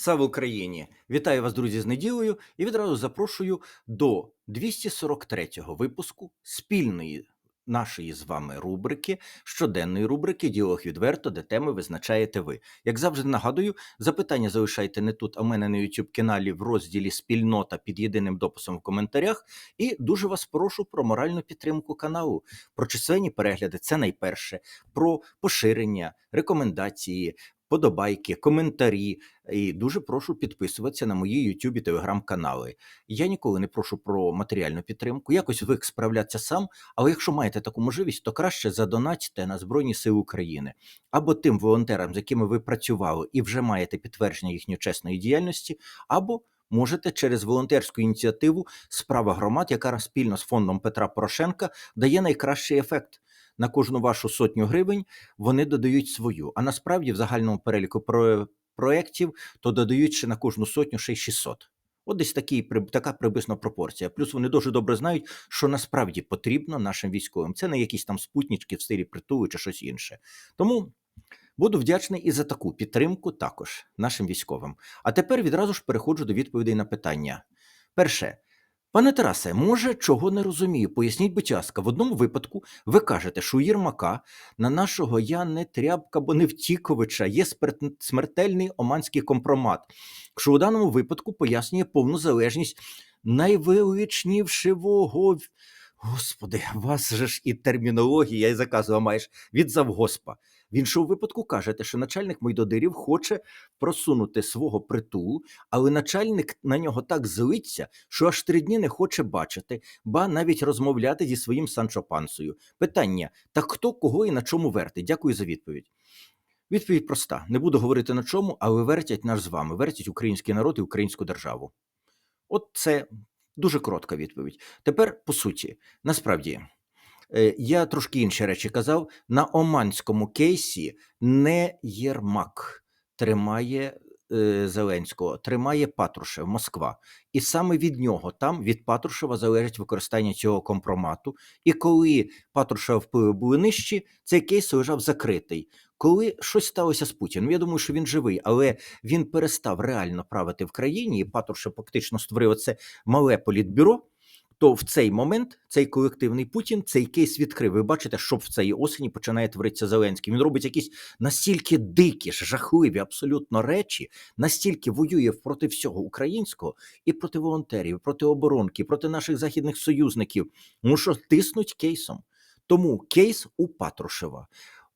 Слава Україні! Вітаю вас, друзі, з неділею і відразу запрошую до 243-го випуску спільної нашої з вами рубрики, щоденної рубрики Діалог відверто, де теми визначаєте ви. Як завжди нагадую, запитання залишайте не тут, а в мене на youtube каналі в розділі Спільнота під єдиним дописом в коментарях. І дуже вас прошу про моральну підтримку каналу, про численні перегляди. Це найперше, про поширення, рекомендації. Подобайки, коментарі, і дуже прошу підписуватися на мої YouTube і Telegram канали. Я ніколи не прошу про матеріальну підтримку. Якось ви справлятися сам. Але якщо маєте таку можливість, то краще задонатьте на Збройні Сили України або тим волонтерам, з якими ви працювали і вже маєте підтвердження їхньої чесної діяльності, або можете через волонтерську ініціативу Справа громад, яка спільно з фондом Петра Порошенка дає найкращий ефект. На кожну вашу сотню гривень вони додають свою. А насправді в загальному переліку про проєктів то додають ще на кожну сотню ще й 600. От десь такий, така приблизно пропорція. Плюс вони дуже добре знають, що насправді потрібно нашим військовим. Це не якісь там спутнички в стилі притулу чи щось інше. Тому буду вдячний і за таку підтримку також нашим військовим. А тепер відразу ж переходжу до відповідей на питання. Перше. Пане Тарасе, може, чого не розумію? Поясніть, будь ласка, в одному випадку ви кажете, що у Єрмака на нашого я не тряпка, бо не втіковича є смертельний оманський компромат, що у даному випадку пояснює повну залежність найвеличнішого. Господи, вас же ж і термінологія, і заказувала маєш від завгоспа. В іншому випадку кажете, що начальник Мойдодирів хоче просунути свого притулу, але начальник на нього так злиться, що аж три дні не хоче бачити, ба навіть розмовляти зі своїм Санчо. Питання: так хто кого і на чому вертить? Дякую за відповідь. Відповідь проста: не буду говорити на чому, але вертять нас з вами, вертять український народ і українську державу. От це дуже коротка відповідь. Тепер по суті, насправді. Е, я трошки інші речі казав: на Оманському кейсі не Єрмак тримає е, Зеленського, тримає Патрушев, Москва. І саме від нього, там від Патрушева, залежить використання цього компромату. І коли Патрушева впливи були нижчі, цей кейс лежав закритий. Коли щось сталося з Путіним, я думаю, що він живий, але він перестав реально правити в країні, і Патрушев фактично створив це мале політбюро то в цей момент цей колективний Путін цей кейс відкрив. Ви бачите, що в цій осені починає творитися Зеленський. Він робить якісь настільки дикі, жахливі абсолютно речі, настільки воює проти всього українського і проти волонтерів, проти оборонки, проти наших західних союзників. Ну що тиснуть кейсом. Тому кейс у Патрушева,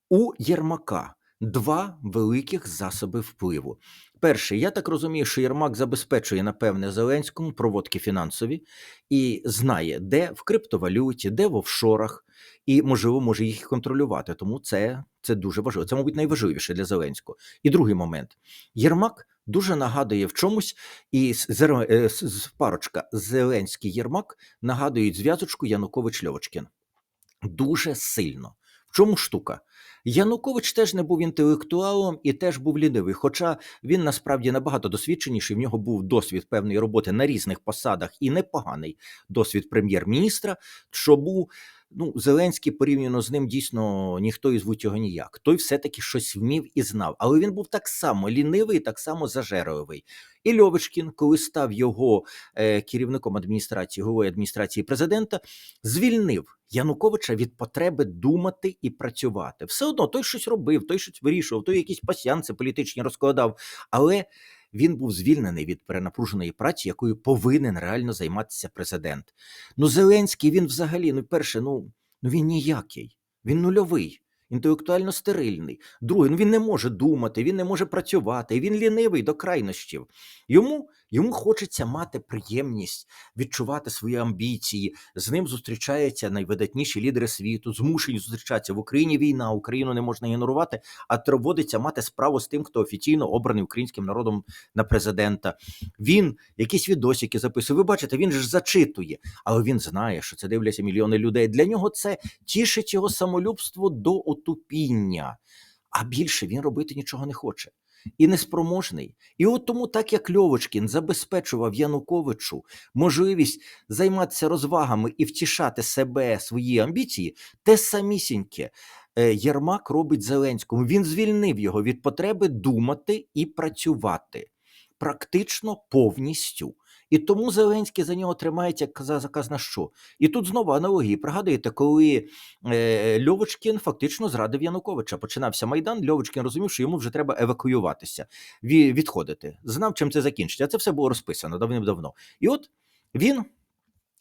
у Єрмака два великих засоби впливу. Перше, я так розумію, що Єрмак забезпечує, напевне, Зеленському проводки фінансові і знає, де в криптовалюті, де в офшорах, і, можливо, може їх контролювати. Тому це це дуже важливо. Це, мабуть, найважливіше для Зеленського. І другий момент: Єрмак дуже нагадує в чомусь, і е, парочка Зеленський Єрмак нагадують зв'язочку Янукович Льовочкін. Дуже сильно. В чому штука? Янукович теж не був інтелектуалом і теж був лінивий, хоча він насправді набагато досвідченіший. В нього був досвід певної роботи на різних посадах і непоганий досвід прем'єр-міністра, що ну, Зеленський порівняно з ним дійсно ніхто і звуть його ніяк. Той все-таки щось вмів і знав, але він був так само лінивий, так само зажерливий. І Льовочкін, коли став його е, керівником адміністрації, головою адміністрації президента, звільнив Януковича від потреби думати і працювати. Все одно той щось робив, той щось вирішував, той якісь пасіанці політичні розкладав. Але він був звільнений від перенапруженої праці, якою повинен реально займатися президент. Ну, Зеленський він взагалі, ну, перше, ну, ну він ніякий, він нульовий. Інтелектуально стерильний. Друге, ну він не може думати, він не може працювати, він лінивий до крайнощів. Йому Йому хочеться мати приємність, відчувати свої амбіції. З ним зустрічаються найвидатніші лідери світу, змушені зустрічатися в Україні. Війна Україну не можна ігнорувати, а доводиться мати справу з тим, хто офіційно обраний українським народом на президента. Він якісь відосики записує. Ви бачите, він ж зачитує, але він знає, що це дивляться мільйони людей. Для нього це тішить його самолюбство до отупіння, а більше він робити нічого не хоче і неспроможний. І от тому, так як Льовочкін забезпечував Януковичу можливість займатися розвагами і втішати себе свої амбіції, те самісіньке е, Єрмак робить Зеленському. Він звільнив його від потреби думати і працювати. практично повністю. І тому Зеленський за нього тримається за заказна що. І тут знову аналогії. Пригадуєте, коли е, Льовочкін фактично зрадив Януковича. Починався майдан. Льовочкін розумів, що йому вже треба евакуюватися, відходити. Знав, чим це закінчиться. А це все було розписано давним-давно. І от він.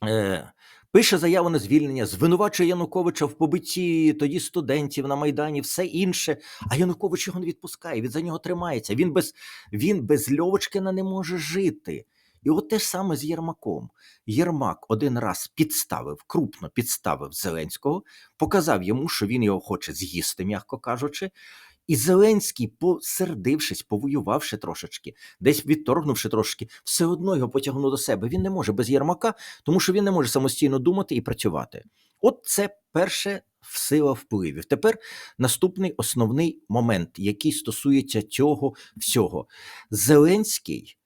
Е, Пише заяву на звільнення, звинувачує Януковича в побитті тоді студентів на Майдані, все інше. А Янукович його не відпускає, він за нього тримається. Він без, він без Льовочкина не може жити. І от те саме з Єрмаком. Єрмак один раз підставив, крупно підставив Зеленського, показав йому, що він його хоче з'їсти, м'яко кажучи. І Зеленський, посердившись, повоювавши трошечки, десь відторгнувши трошки, все одно його потягнув до себе. Він не може без Єрмака, тому що він не може самостійно думати і працювати. От це перше сила впливів. Тепер наступний основний момент, який стосується цього всього. Зеленський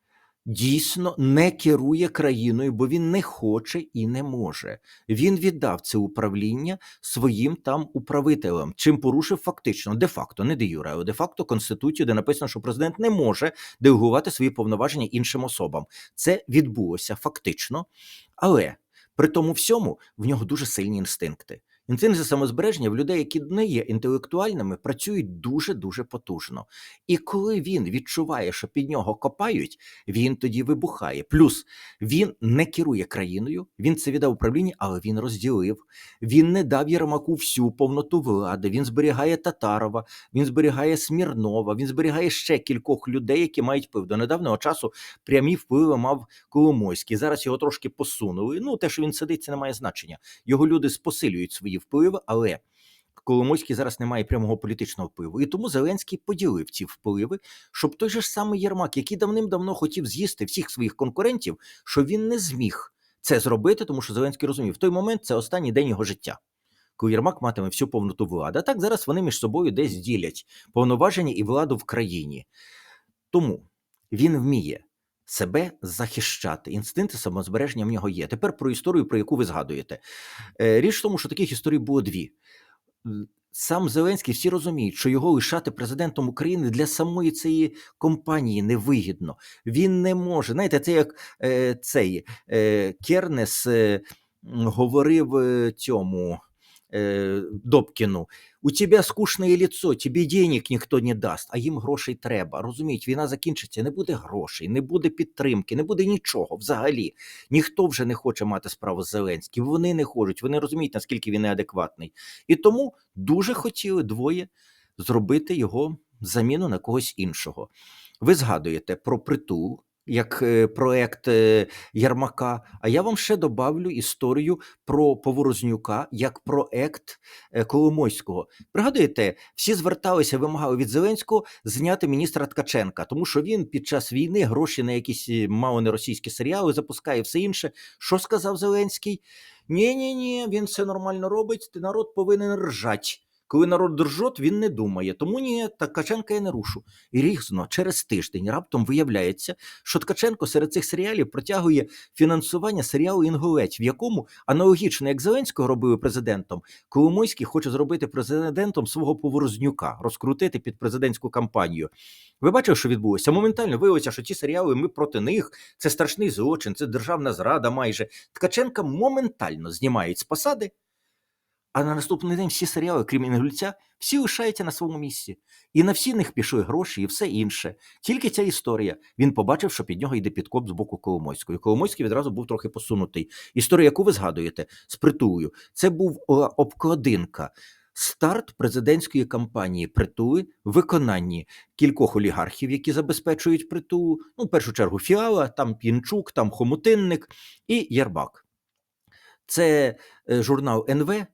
дійсно не керує країною, бо він не хоче і не може. Він віддав це управління своїм там управителям, чим порушив фактично, де-факто, не де юре, а де-факто конституцію, де написано, що президент не може делегувати свої повноваження іншим особам. Це відбулося фактично, але при тому всьому в нього дуже сильні інстинкти. Інстинкти самозбереження в людей, які не є інтелектуальними, працюють дуже дуже потужно. І коли він відчуває, що під нього копають, він тоді вибухає. Плюс він не керує країною, він це віддав управління, але він розділив. Він не дав Єрмаку всю повноту влади. Він зберігає Татарова, він зберігає Смірнова, він зберігає ще кількох людей, які мають вплив. До недавнього часу прямі впливи мав Коломойський. Зараз його трошки посунули. Ну, те, що він сидить, це не має значення. Його люди посилюють свої впливи, але. Коломойський зараз не має прямого політичного впливу, і тому Зеленський поділив ці впливи, щоб той же ж самий Єрмак, який давним-давно хотів з'їсти всіх своїх конкурентів, що він не зміг це зробити, тому що Зеленський розумів, в той момент це останній день його життя. Коли Єрмак матиме всю повноту влади. А так зараз вони між собою десь ділять повноваження і владу в країні. Тому він вміє себе захищати. Інстинкти самозбереження в нього є. Тепер про історію, про яку ви згадуєте. Е, Річ в тому, що таких історій було дві. Сам Зеленський всі розуміють, що його лишати президентом України для самої цієї компанії невигідно. Він не може. Знаєте, це як е, цей е, Кернес е, говорив е, цьому е, Добкіну: у тебе скучне лицо, тобі денег ніхто не дасть, а їм грошей треба. Розуміють, війна закінчиться, не буде грошей, не буде підтримки, не буде нічого взагалі. Ніхто вже не хоче мати справу з Зеленським. Вони не хочуть, вони розуміють, наскільки він неадекватний. І тому дуже хотіли двоє зробити його заміну на когось іншого. Ви згадуєте про притул. Як е, проект е, Ярмака, а я вам ще добавлю історію про Поворознюка як проект е, Коломойського. Пригадуєте, всі зверталися, вимагали від Зеленського зняти міністра Ткаченка, тому що він під час війни гроші на якісь е, мало не російські серіали запускає все інше. Що сказав Зеленський? Ні, ні, ні, він все нормально робить. Ти народ повинен ржать. Коли народ ржот, він не думає. Тому ні, Ткаченка я не рушу. І різно через тиждень раптом виявляється, що Ткаченко серед цих серіалів протягує фінансування серіалу Інгулець, в якому аналогічно як Зеленського робили президентом, Коломойський хоче зробити президентом свого поворознюка, розкрутити під президентську кампанію. Ви бачили, що відбулося? Моментально виявилося, що ті серіали ми проти них. Це страшний злочин, це державна зрада. Майже Ткаченка моментально знімають з посади. А на наступний день всі серіали, крім Інгульця, всі лишаються на своєму місці. І на всі них пішли гроші і все інше. Тільки ця історія. Він побачив, що під нього йде підкоп з боку Коломойської. Коломойський відразу був трохи посунутий. Історія, яку ви згадуєте, з притулою, це був обкладинка. Старт президентської кампанії притули в виконанні кількох олігархів, які забезпечують притулу. Ну, в першу чергу, Фіала, там Пінчук, там Хомутинник і Єрбак. Це е, журнал НВ.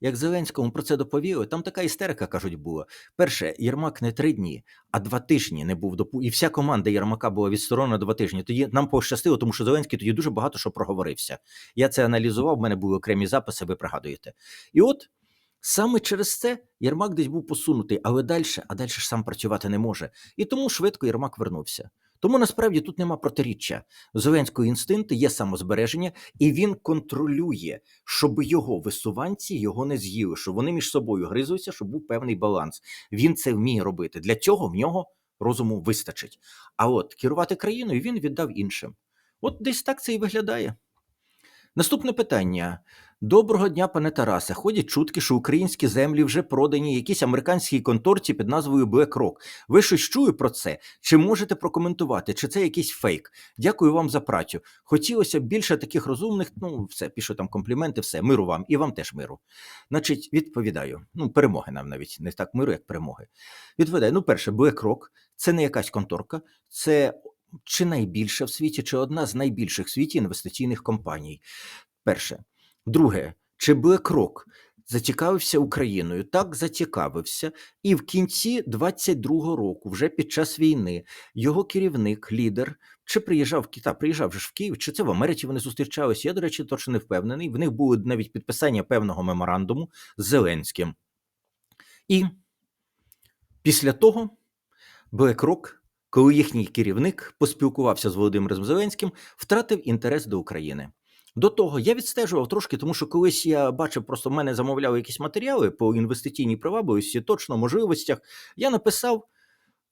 Як Зеленському про це доповіли, там така істерика, кажуть, була. Перше, Єрмак не три дні, а два тижні не був допу. І вся команда Єрмака була відсторонена два тижні. Тоді нам пощастило, тому що Зеленський тоді дуже багато що проговорився. Я це аналізував, в мене були окремі записи, ви пригадуєте. І от саме через це Єрмак десь був посунутий, але далі, а далі ж сам працювати не може. І тому швидко Єрмак вернувся. Тому насправді тут нема протиріччя. Зеленського інстинкти є самозбереження, і він контролює, щоб його висуванці його не з'їли, щоб вони між собою гризуються, щоб був певний баланс. Він це вміє робити. Для цього в нього розуму вистачить. А от керувати країною він віддав іншим. От десь так це і виглядає. Наступне питання. Доброго дня, пане Тарасе. Ходять чутки, що українські землі вже продані якійсь американській конторці під назвою BlackRock. Ви щось чули про це? Чи можете прокоментувати? Чи це якийсь фейк? Дякую вам за працю. Хотілося б більше таких розумних. Ну, все, пишу там компліменти, все, миру вам і вам теж миру. Значить, відповідаю. Ну, перемоги нам навіть не так миру, як перемоги. Відповідаю. Ну, перше, BlackRock – це не якась конторка, це чи найбільша в світі, чи одна з найбільших в світі інвестиційних компаній. Перше. Друге, чи BlackRock зацікавився Україною? Так, зацікавився. І в кінці 22-го року, вже під час війни, його керівник, лідер, чи приїжджав в Китай, приїжджав же в Київ, чи це в Америці вони зустрічалися? Я, до речі, точно не впевнений. В них було навіть підписання певного меморандуму з Зеленським. І після того BlackRock, коли їхній керівник поспілкувався з Володимиром Зеленським, втратив інтерес до України. До того я відстежував трошки, тому що колись я бачив, просто в мене замовляли якісь матеріали по інвестиційній привабливості, точно можливостях. Я написав,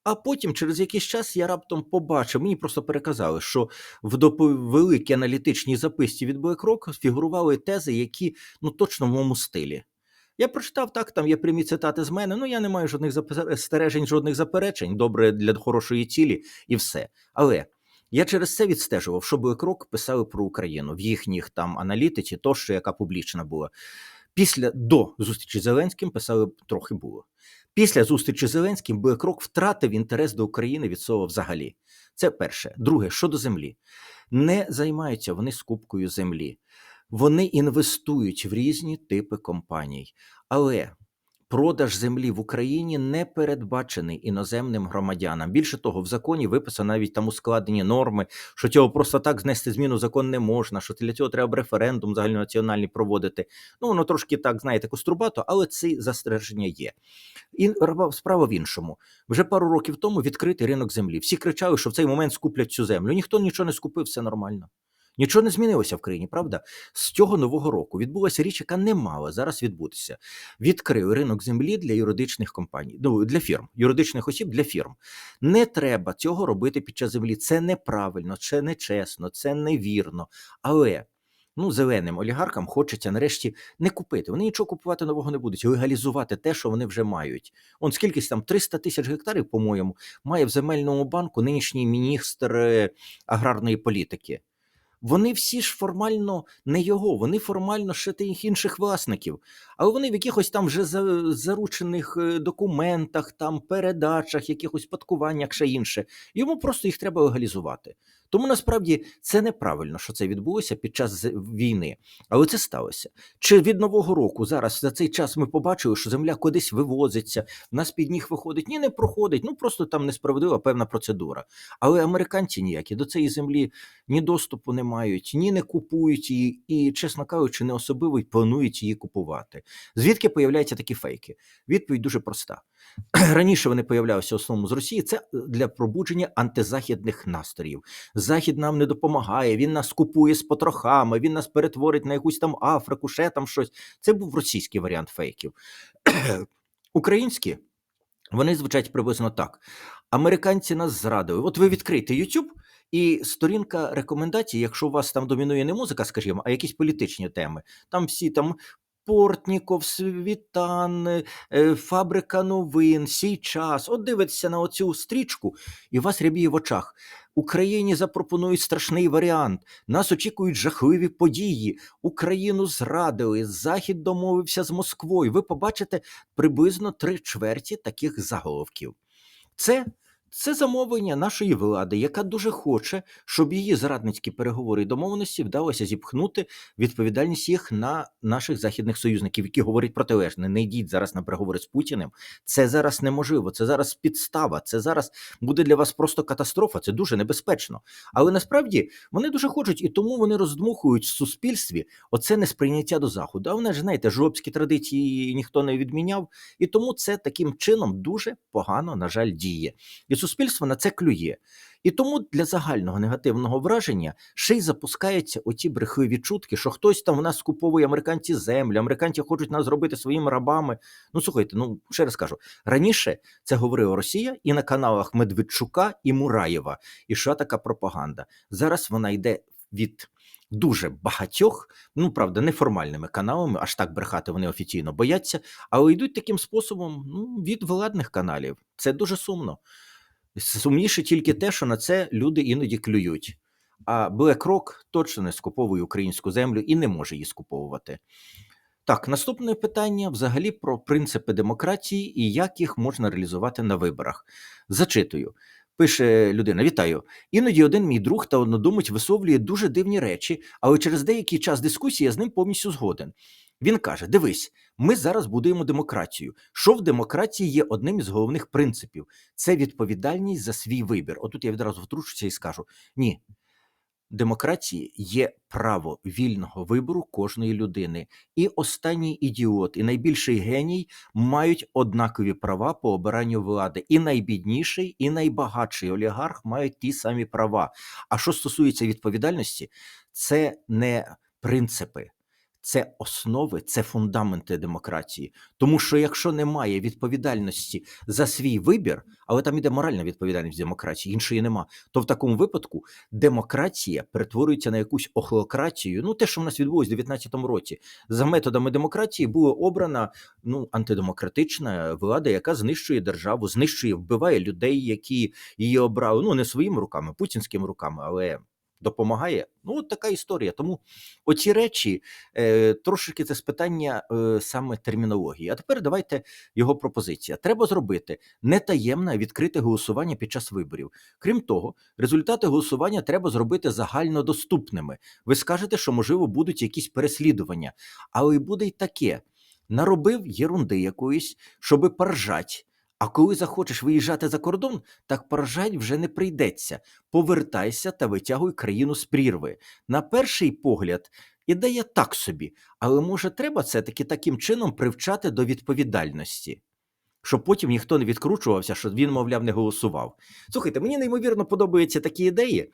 а потім, через якийсь час, я раптом побачив, мені просто переказали, що в великій аналітичній записці від BlackRock фігурували тези, які ну точно в моєму стилі. Я прочитав так, там є прямі цитати з мене. Ну я не маю жодних застережень, жодних заперечень. Добре для хорошої цілі і все. Але я через це відстежував, що BlackRock писали про Україну в їхніх там аналітиці, тощо, яка публічна була. Після до зустрічі з Зеленським писали трохи було. Після зустрічі з Зеленським BlackRock втратив інтерес до України від слова взагалі. Це перше. Друге, щодо землі, не займаються вони скупкою землі. Вони інвестують в різні типи компаній, але продаж землі в Україні не передбачений іноземним громадянам. Більше того, в законі виписано навіть там ускладені норми, що цього просто так знести зміну закон не можна, що для цього треба референдум загальнонаціональний проводити. Ну воно трошки так знаєте, кострубато, але ці застереження є. І справа в іншому. Вже пару років тому відкритий ринок землі. Всі кричали, що в цей момент скуплять цю землю. Ніхто нічого не скупив, все нормально. Нічого не змінилося в країні, правда? З цього нового року відбулася річ, яка не мала зараз відбутися. Відкрив ринок землі для юридичних компаній, ну для фірм, юридичних осіб для фірм. Не треба цього робити під час землі. Це неправильно, це нечесно, це невірно. Але ну, зеленим олігархам хочеться нарешті не купити. Вони нічого купувати нового не будуть, легалізувати те, що вони вже мають. Он скільки там 300 тисяч гектарів, по-моєму, має в земельному банку нинішній міністр е, аграрної політики. Вони всі ж формально не його, вони формально ще тих інших власників, але вони в якихось там вже за- заручених е, документах, там передачах, якихось спадкуваннях, ще інше. Йому просто їх треба легалізувати. Тому насправді це неправильно, що це відбулося під час війни. Але це сталося. Чи від нового року зараз за цей час ми побачили, що земля кудись вивозиться, в нас під ніг виходить? Ні, не проходить. Ну просто там несправедлива певна процедура. Але американці ніякі до цієї землі ні доступу не мають, ні не купують її, і, чесно кажучи, не особливо й планують її купувати. Звідки появляються такі фейки? Відповідь дуже проста. Раніше вони появлялися в основному з Росії. Це для пробудження антизахідних настроїв. Захід нам не допомагає, він нас купує з потрохами, він нас перетворить на якусь там Африку, ще там щось. Це був російський варіант фейків. Українські вони звучать приблизно так. Американці нас зрадили. От ви відкрийте YouTube, і сторінка рекомендацій, якщо у вас там домінує не музика, скажімо, а якісь політичні теми. Там всі там. Портніков, Світан, е, Фабрика новин, Сій час. От дивитеся на оцю стрічку, і у вас рябіє в очах. Україні запропонують страшний варіант. Нас очікують жахливі події. Україну зрадили. Захід домовився з Москвою. Ви побачите приблизно три чверті таких заголовків. Це, це замовлення нашої влади, яка дуже хоче, щоб її зрадницькі переговори і домовленості вдалося зіпхнути відповідальність їх на наших західних союзників, які говорять протилежне. Не йдіть зараз на переговори з Путіним. Це зараз неможливо. Це зараз підстава. Це зараз буде для вас просто катастрофа. Це дуже небезпечно. Але насправді вони дуже хочуть, і тому вони роздмухують в суспільстві оце несприйняття до заходу. А вони ж знаєте, жлобські традиції ніхто не відміняв, і тому це таким чином дуже погано, на жаль, діє. І суспільство на це клює. І тому для загального негативного враження ще й запускаються оті брехливі чутки, що хтось там у нас скуповує американці землю, американці хочуть нас зробити своїми рабами. Ну слухайте, ну ще раз кажу, раніше це говорила Росія і на каналах Медведчука і Мураєва. І що така пропаганда? Зараз вона йде від дуже багатьох, ну правда, неформальними каналами, аж так брехати вони офіційно бояться, але йдуть таким способом ну, від владних каналів. Це дуже сумно. Сумніше тільки те, що на це люди іноді клюють. А BlackRock точно не скуповує українську землю і не може її скуповувати. Так, наступне питання взагалі про принципи демократії і як їх можна реалізувати на виборах. Зачитую. Пише людина: Вітаю. Іноді один мій друг та однодумець висловлює дуже дивні речі, але через деякий час дискусії я з ним повністю згоден. Він каже: Дивись, ми зараз будуємо демократію. Що в демократії є одним із головних принципів це відповідальність за свій вибір. Отут я відразу втручуся і скажу: ні. Демократії є право вільного вибору кожної людини, і останній ідіот, і найбільший геній мають однакові права по обиранню влади. І найбідніший, і найбагатший олігарх мають ті самі права. А що стосується відповідальності, це не принципи, це основи, це фундаменти демократії. Тому що якщо немає відповідальності за свій вибір, але там іде моральна відповідальність демократії, іншої нема, то в такому випадку демократія перетворюється на якусь охлократію. Ну, те, що в нас відбулося в 19-му році, за методами демократії була обрана ну антидемократична влада, яка знищує державу, знищує, вбиває людей, які її обрали. Ну не своїми руками, путінськими руками, але. Допомагає, ну от така історія. Тому оці речі е, трошки це з питання е, саме термінології. А тепер давайте його пропозиція. Треба зробити не таємне, а відкрите голосування під час виборів. Крім того, результати голосування треба зробити загальнодоступними. Ви скажете, що можливо будуть якісь переслідування, але буде й таке: наробив єрунди якоїсь, щоби поржать. А коли захочеш виїжджати за кордон, так поржать вже не прийдеться. Повертайся та витягуй країну з прірви. На перший погляд, ідея так собі, але може треба це таки таким чином привчати до відповідальності. Щоб потім ніхто не відкручувався, що він, мовляв, не голосував. Слухайте, мені неймовірно подобаються такі ідеї,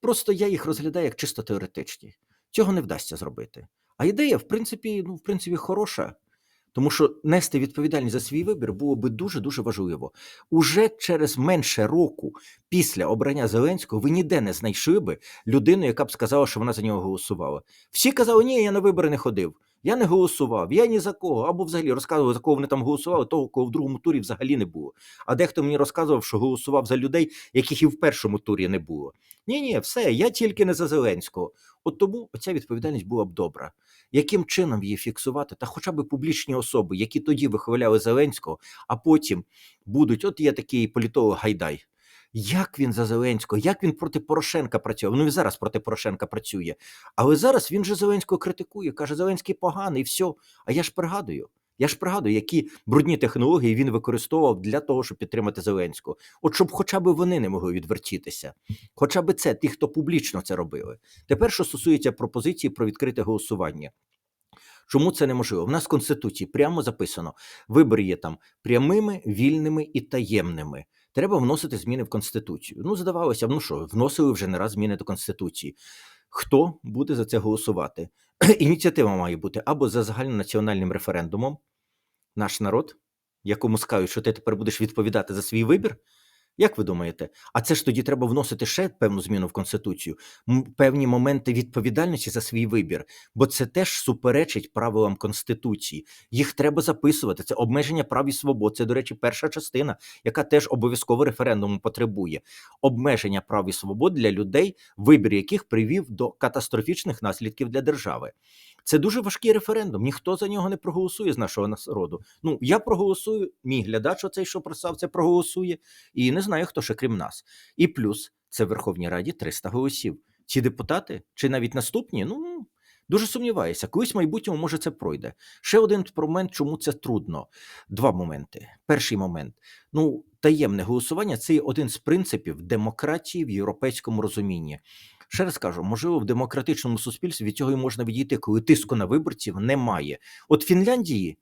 просто я їх розглядаю як чисто теоретичні. Цього не вдасться зробити. А ідея, в принципі, ну, в принципі, хороша. Тому що нести відповідальність за свій вибір було би дуже дуже важливо. Уже через менше року після обрання Зеленського ви ніде не знайшли би людину, яка б сказала, що вона за нього голосувала. Всі казали, ні, я на вибори не ходив. Я не голосував, я ні за кого. Або взагалі розказували, за кого вони там голосували, того, кого в другому турі взагалі не було. А дехто мені розказував, що голосував за людей, яких і в першому турі не було. Ні, ні, все, я тільки не за Зеленського. От тому ця відповідальність була б добра. Яким чином її фіксувати? Та хоча б публічні особи, які тоді вихваляли Зеленського, а потім будуть, от є такий політолог Гайдай. Як він за Зеленського, як він проти Порошенка працює? Ну і зараз проти Порошенка працює. Але зараз він же Зеленського критикує, каже, Зеленський поганий, все. А я ж пригадую. Я ж пригадую, які брудні технології він використовував для того, щоб підтримати Зеленського. От щоб хоча б вони не могли відвертітися. Хоча б це, ті, хто публічно це робили. Тепер, що стосується пропозиції про відкрите голосування. Чому це неможливо? В нас в Конституції прямо записано: вибори є там прямими, вільними і таємними. Треба вносити зміни в Конституцію. Ну, здавалося, б, ну що, вносили вже не раз зміни до Конституції. Хто буде за це голосувати? Ініціатива має бути або за загальнонаціональним референдумом, наш народ, якому скажуть, що ти тепер будеш відповідати за свій вибір. Як ви думаєте? А це ж тоді треба вносити ще певну зміну в Конституцію, певні моменти відповідальності за свій вибір, бо це теж суперечить правилам Конституції. Їх треба записувати. Це обмеження прав і свобод. Це, до речі, перша частина, яка теж обов'язково референдуму потребує. Обмеження прав і свобод для людей, вибір яких привів до катастрофічних наслідків для держави. Це дуже важкий референдум. Ніхто за нього не проголосує з нашого народу. Ну я проголосую, мій глядач, оцей, що просав, це проголосує, і не знаю, хто ще крім нас. І плюс це в Верховній Раді 300 голосів. Ці депутати чи навіть наступні, ну дуже сумніваюся. Колись в майбутньому може це пройде. Ще один момент, чому це трудно. Два моменти. Перший момент: ну таємне голосування це є один з принципів демократії в європейському розумінні. Ще раз кажу, можливо, в демократичному суспільстві від цього і можна відійти, коли тиску на виборців немає. От Фінляндії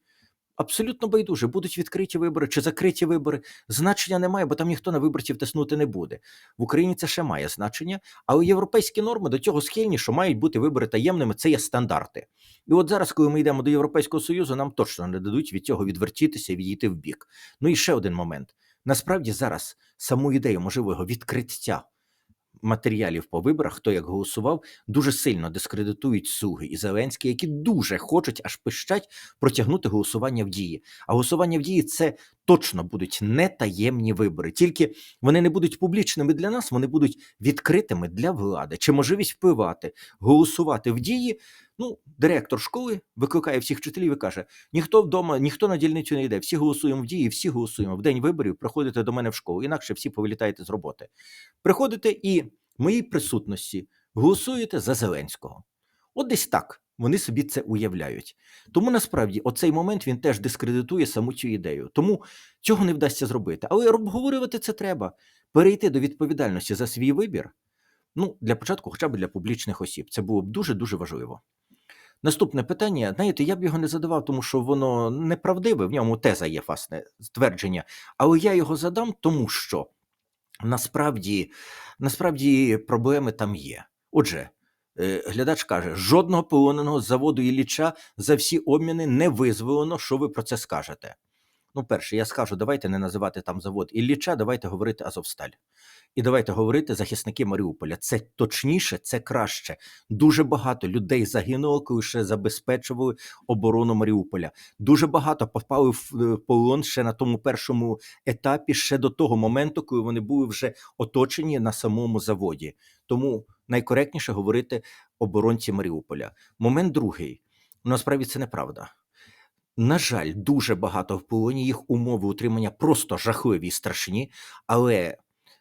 абсолютно байдуже, будуть відкриті вибори чи закриті вибори. Значення немає, бо там ніхто на виборців тиснути не буде. В Україні це ще має значення, але європейські норми до цього схильні, що мають бути вибори таємними, це є стандарти. І от зараз, коли ми йдемо до Європейського Союзу, нам точно не дадуть від цього відвертітися і відійти в бік. Ну і ще один момент. Насправді зараз саму ідею можливого відкриття матеріалів по виборах, хто як голосував, дуже сильно дискредитують Суги і Зеленський, які дуже хочуть аж пищать протягнути голосування в дії. А голосування в дії це точно будуть не таємні вибори. Тільки вони не будуть публічними для нас, вони будуть відкритими для влади. Чи можливість впливати, голосувати в дії. Ну, директор школи викликає всіх вчителів і каже: ніхто вдома, ніхто на дільницю не йде. Всі голосуємо в дії, всі голосуємо в день виборів. Приходите до мене в школу, інакше всі повилітаєте з роботи. Приходите і в моїй присутності голосуєте за Зеленського. От десь так вони собі це уявляють. Тому насправді оцей момент він теж дискредитує саму цю ідею. Тому цього не вдасться зробити. Але обговорювати це треба. Перейти до відповідальності за свій вибір. Ну, для початку, хоча б для публічних осіб, це було б дуже дуже важливо. Наступне питання, знаєте, я б його не задавав, тому що воно неправдиве, в ньому теза є власне ствердження, але я його задам, тому що насправді, насправді проблеми там є. Отже, глядач каже: жодного полоненого заводу Ілліча за всі обміни не визволено. Що ви про це скажете? Ну, перше, я скажу, давайте не називати там завод Ілліча, давайте говорити Азовсталь. І давайте говорити захисники Маріуполя. Це точніше, це краще. Дуже багато людей загинуло, коли ще забезпечували оборону Маріуполя. Дуже багато попали в е, полон ще на тому першому етапі, ще до того моменту, коли вони були вже оточені на самому заводі. Тому найкоректніше говорити оборонці Маріуполя. Момент другий. Насправді це неправда. На жаль, дуже багато в полоні їх умови утримання просто жахливі і страшні, але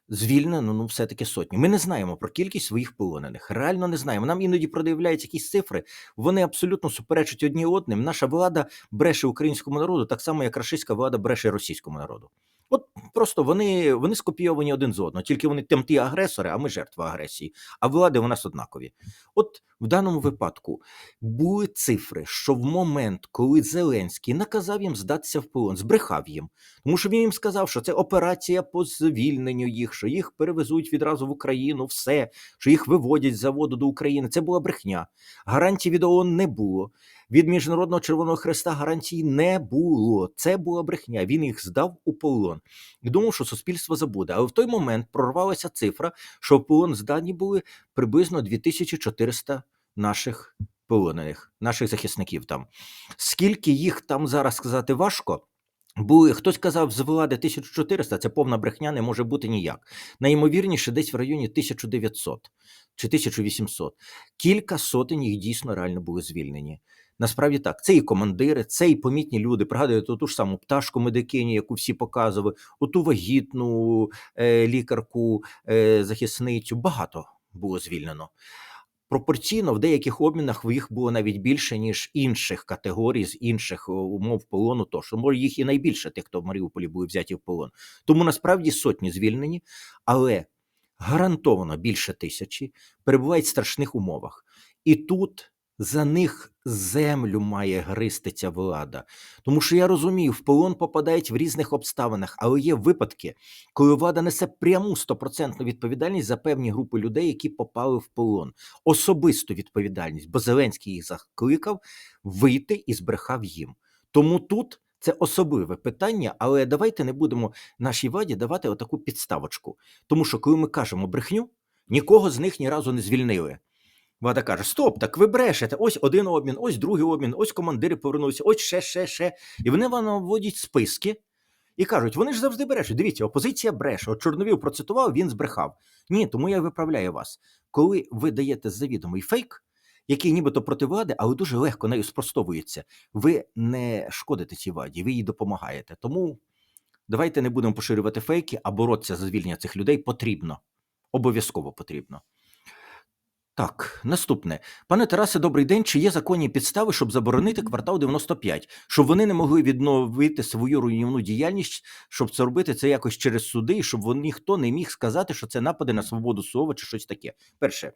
звільнено ну все-таки сотні. Ми не знаємо про кількість своїх полонених. Реально не знаємо. Нам іноді продивляються якісь цифри. Вони абсолютно суперечать одні одним. Наша влада бреше українському народу, так само як рашистська влада бреше російському народу. От просто вони, вони скопійовані один з одного, тільки вони там агресори, а ми жертва агресії. А влади у нас однакові. От в даному випадку були цифри, що в момент, коли Зеленський наказав їм здатися в полон, збрехав їм, тому що він їм сказав, що це операція по звільненню їх, що їх перевезуть відразу в Україну, все, що їх виводять з заводу до України. Це була брехня. Гарантій від ООН не було. Від Міжнародного Червоного Хреста гарантій не було. Це була брехня. Він їх здав у полон і думав, що суспільство забуде. Але в той момент прорвалася цифра, що в полон здані були приблизно 2400 наших полонених, наших захисників там. Скільки їх там зараз сказати важко? Були, хтось казав з влади 1400, це повна брехня, не може бути ніяк. Найімовірніше, десь в районі 1900 чи 1800. Кілька сотень їх дійсно реально були звільнені. Насправді так, це і командири, це і помітні люди. Пригадуєте ту ж саму пташку медикиню, яку всі показували, оту вагітну е, лікарку, е, захисницю. Багато було звільнено. Пропорційно в деяких обмінах їх було навіть більше, ніж інших категорій з інших умов полону. Тож може їх і найбільше тих, хто в Маріуполі були взяті в полон. Тому насправді сотні звільнені, але гарантовано більше тисячі перебувають в страшних умовах. І тут за них землю має гризти ця влада. Тому що я розумію, в полон попадають в різних обставинах, але є випадки, коли влада несе пряму стопроцентну відповідальність за певні групи людей, які попали в полон. Особисту відповідальність, бо Зеленський їх закликав вийти і збрехав їм. Тому тут. Це особливе питання, але давайте не будемо нашій владі давати отаку підставочку. Тому що, коли ми кажемо брехню, нікого з них ні разу не звільнили. Влада каже: Стоп, так ви брешете. Ось один обмін, ось другий обмін, ось командири повернулися, ось ще, ще, ще. І вони вам наводять списки і кажуть: вони ж завжди брешуть. Дивіться, опозиція бреше. От Чорновіл процитував, він збрехав. Ні, тому я виправляю вас. Коли ви даєте завідомий фейк, який нібито проти влади, але дуже легко нею спростовується, ви не шкодите цій владі, ви їй допомагаєте. Тому давайте не будемо поширювати фейки, а боротися за звільнення цих людей потрібно. Обов'язково потрібно. Так, наступне. Пане Тарасе, добрий день. Чи є законні підстави, щоб заборонити квартал 95, щоб вони не могли відновити свою руйнівну діяльність, щоб це робити це якось через суди, і щоб вони, ніхто не міг сказати, що це напади на свободу слова чи щось таке. Перше,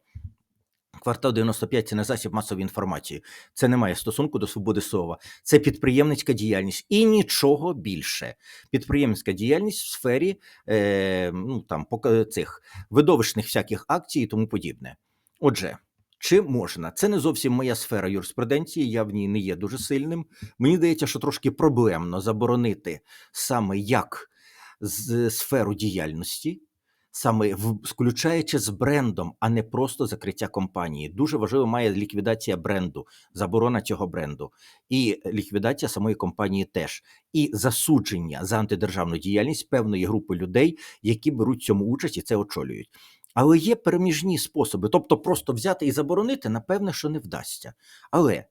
Квартал 95 – це не засіб масової інформації. Це не має стосунку до свободи слова. Це підприємницька діяльність і нічого більше. Підприємницька діяльність в сфері е, ну, там, цих видовищних всяких акцій і тому подібне. Отже, чи можна? Це не зовсім моя сфера юриспруденції, я в ній не є дуже сильним. Мені здається, що трошки проблемно заборонити саме як з сферу діяльності, саме включаючи з брендом, а не просто закриття компанії. Дуже важливо має ліквідація бренду, заборона цього бренду, і ліквідація самої компанії теж, і засудження за антидержавну діяльність певної групи людей, які беруть цьому участь і це очолюють. Але є переміжні способи, тобто просто взяти і заборонити, напевне, що не вдасться. Але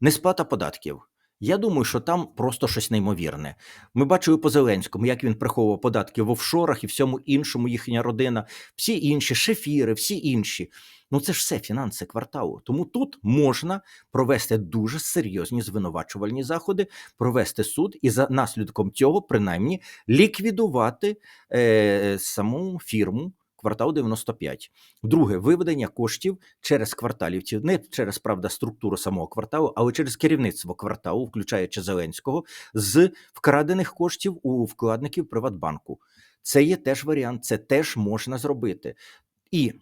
несплата податків. Я думаю, що там просто щось неймовірне. Ми бачили по Зеленському, як він приховував податки в офшорах і всьому іншому, їхня родина, всі інші, шефіри, всі інші. Ну це ж все фінанси кварталу. Тому тут можна провести дуже серйозні звинувачувальні заходи, провести суд і за наслідком цього, принаймні, ліквідувати е, саму фірму. Квартал 95. Друге виведення коштів через кварталівців, не через правда структуру самого кварталу, але через керівництво кварталу, включаючи Зеленського, з вкрадених коштів у вкладників Приватбанку. Це є теж варіант, це теж можна зробити. І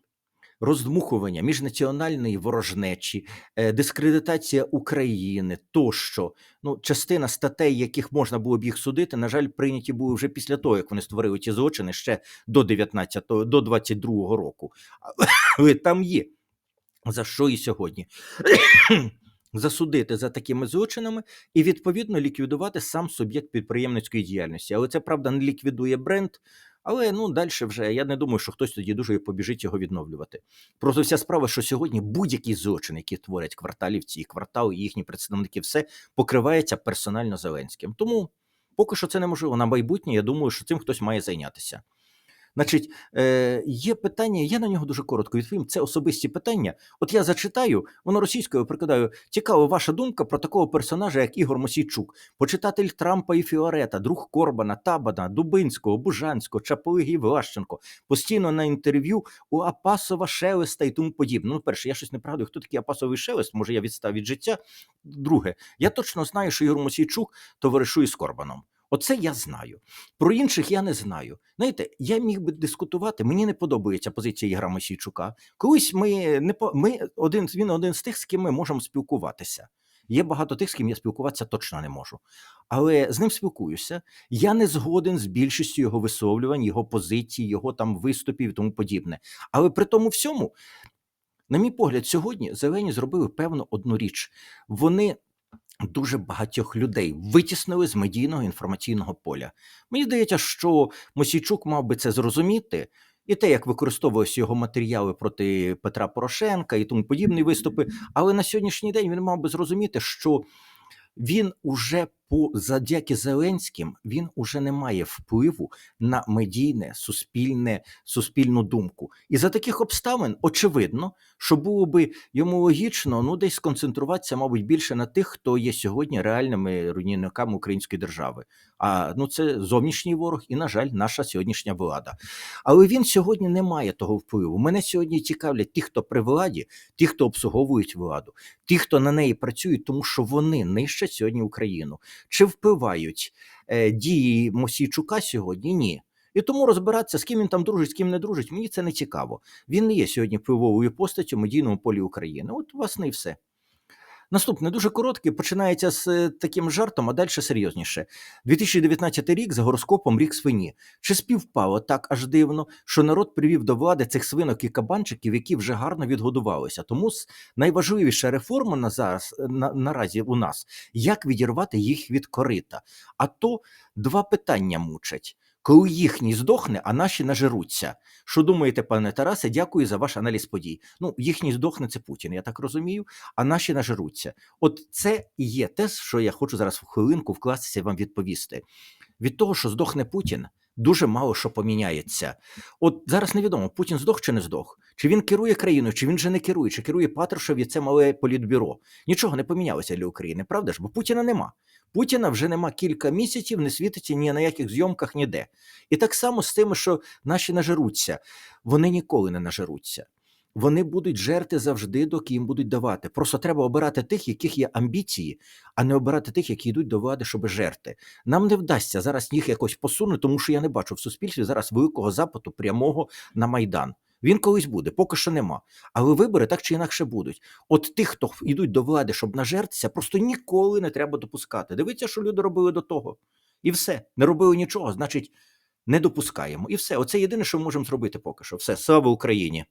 роздмухування міжнаціональної ворожнечі, е, дискредитація України тощо. Ну, частина статей, яких можна було б їх судити, на жаль, прийняті були вже після того, як вони створили ті злочини ще до 19-го, до 22-го року. Але там є за що і сьогодні. Засудити за такими злочинами і відповідно ліквідувати сам суб'єкт підприємницької діяльності. Але це правда не ліквідує бренд. Але ну далі вже я не думаю, що хтось тоді дуже побіжить його відновлювати. Просто вся справа, що сьогодні будь-який злочин, які творять кварталівці і квартал, і їхні представники, все покривається персонально Зеленським. Тому поки що це неможливо. На майбутнє я думаю, що цим хтось має зайнятися. Значить, е, є питання, я на нього дуже коротко відповім. Це особисті питання. От я зачитаю, воно російською прикладаю. Цікава ваша думка про такого персонажа, як Ігор Мосійчук, почитатель Трампа і Фіорета, друг Корбана, Табана, Дубинського, Бужанського, Чаполиги Влащенко, постійно на інтерв'ю у Апасова, Шелеста і тому подібне. Ну, перше, я щось не пригадую, хто такий Апасовий Шелест, може я відстав від життя. Друге, я точно знаю, що Ігор Мосійчук товаришує з Корбаном. Оце я знаю. Про інших я не знаю. Знаєте, я міг би дискутувати. Мені не подобається позиція Ігра Мосійчука. Колись ми не по ми один він один з тих, з ким ми можемо спілкуватися. Є багато тих, з ким я спілкуватися точно не можу. Але з ним спілкуюся. Я не згоден з більшістю його висловлювань, його позицій, його там виступів і тому подібне. Але при тому всьому, на мій погляд, сьогодні зелені зробили певну одну річ. Вони дуже багатьох людей витіснили з медійного інформаційного поля. Мені здається, що Мосійчук мав би це зрозуміти. І те, як використовувалися його матеріали проти Петра Порошенка і тому подібні виступи. Але на сьогоднішній день він мав би зрозуміти, що він уже по завдяки Зеленським він уже не має впливу на медійне суспільне суспільну думку. І за таких обставин очевидно, що було би йому логічно ну десь сконцентруватися, мабуть, більше на тих, хто є сьогодні реальними руйнівниками української держави. А ну це зовнішній ворог, і на жаль, наша сьогоднішня влада. Але він сьогодні не має того впливу. Мене сьогодні цікавлять ті, хто при владі, ті, хто обслуговують владу, ті, хто на неї працюють, тому що вони нищать сьогодні Україну. Чи впливають е, дії Мосійчука сьогодні? Ні. І тому розбиратися, з ким він там дружить, з ким не дружить, мені це не цікаво. Він не є сьогодні впливовою постаттю в медійному полі України. От, власне, і все. Наступне дуже короткий, починається з е, таким жартом, а далі серйозніше. 2019 рік за гороскопом рік свині. Чи співпало так аж дивно, що народ привів до влади цих свинок і кабанчиків, які вже гарно відгодувалися? Тому найважливіша реформа на зараз на, наразі у нас як відірвати їх від корита. А то два питання мучать. Коли їхній здохне, а наші нажируться. Що думаєте, пане Тарасе? Дякую за ваш аналіз подій. Ну, їхній здохне це Путін, я так розумію, а наші нажируться. От це і є те, що я хочу зараз в хвилинку вкластися і вам відповісти. Від того, що здохне Путін, дуже мало що поміняється. От зараз невідомо, Путін здох чи не здох, чи він керує країною, чи він же не керує, чи керує Патрушев і це мале політбюро. Нічого не помінялося для України, правда ж? Бо Путіна нема. Путіна вже нема кілька місяців, не світиться ні на яких зйомках, ніде. І так само з тими, що наші нажируться, вони ніколи не нажируться. Вони будуть жерти завжди, доки їм будуть давати. Просто треба обирати тих, яких є амбіції, а не обирати тих, які йдуть до влади, щоб жерти. Нам не вдасться зараз їх якось посунути, тому що я не бачу в суспільстві зараз великого запиту прямого на майдан. Він колись буде, поки що нема. Але вибори так чи інакше будуть. От тих, хто йдуть до влади, щоб нажертися, просто ніколи не треба допускати. Дивіться, що люди робили до того. І все, не робили нічого, значить, не допускаємо. І все. Оце єдине, що ми можемо зробити поки що. Все, слава Україні.